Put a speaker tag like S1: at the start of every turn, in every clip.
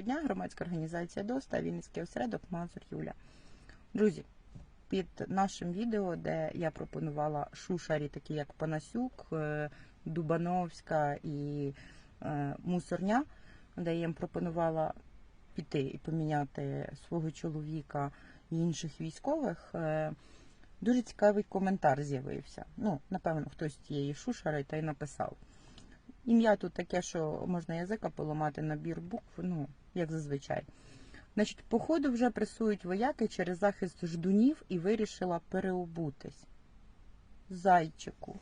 S1: дня громадська організація ДОСТА, Вінницький осередок Мазур Юля. Друзі, під нашим відео, де я пропонувала шушарі, такі як Панасюк, е, Дубановська і е, Мусорня, де я їм пропонувала піти і поміняти свого чоловіка і інших військових. е, Дуже цікавий коментар з'явився. Ну, напевно, хтось з тієї шушари та й написав. Ім'я тут таке, що можна язика поламати набір букв, ну, як зазвичай. Значить, походу вже пресують вояки через захист ждунів і вирішила переобутись. Зайчику.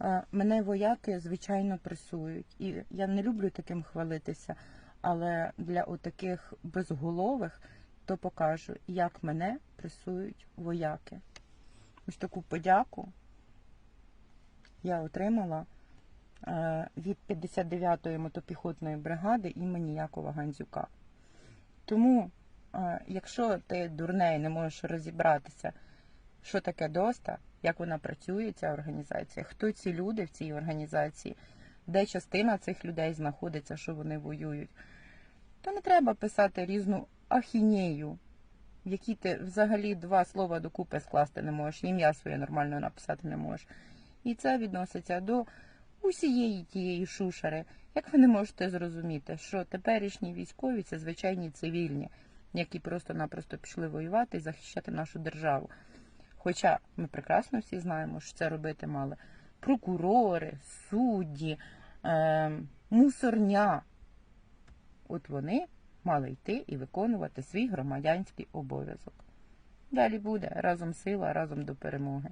S1: Е, Мене вояки, звичайно, пресують. І я не люблю таким хвалитися, але для отаких безголових то покажу, як мене пресують вояки. Ось таку подяку я отримала від 59-ї мотопіхотної бригади імені Якова Гандзюка. Тому, е, якщо ти дурний не можеш розібратися, що таке ДОСТА, як вона працює, ця організація, хто ці люди в цій організації, де частина цих людей знаходиться, що вони воюють, то не треба писати різну ахінею, в якій ти взагалі два слова докупи скласти не можеш, ім'я своє нормально написати не можеш. І це відноситься до усієї тієї шушери. Як ви не можете зрозуміти, що теперішні військові це звичайні цивільні, які просто-напросто пішли воювати і захищати нашу державу. Хоча ми прекрасно всі знаємо, що це робити мали прокурори, судді, е, мусорня. От вони мали йти і виконувати свій громадянський обов'язок. Далі буде разом сила, разом до перемоги.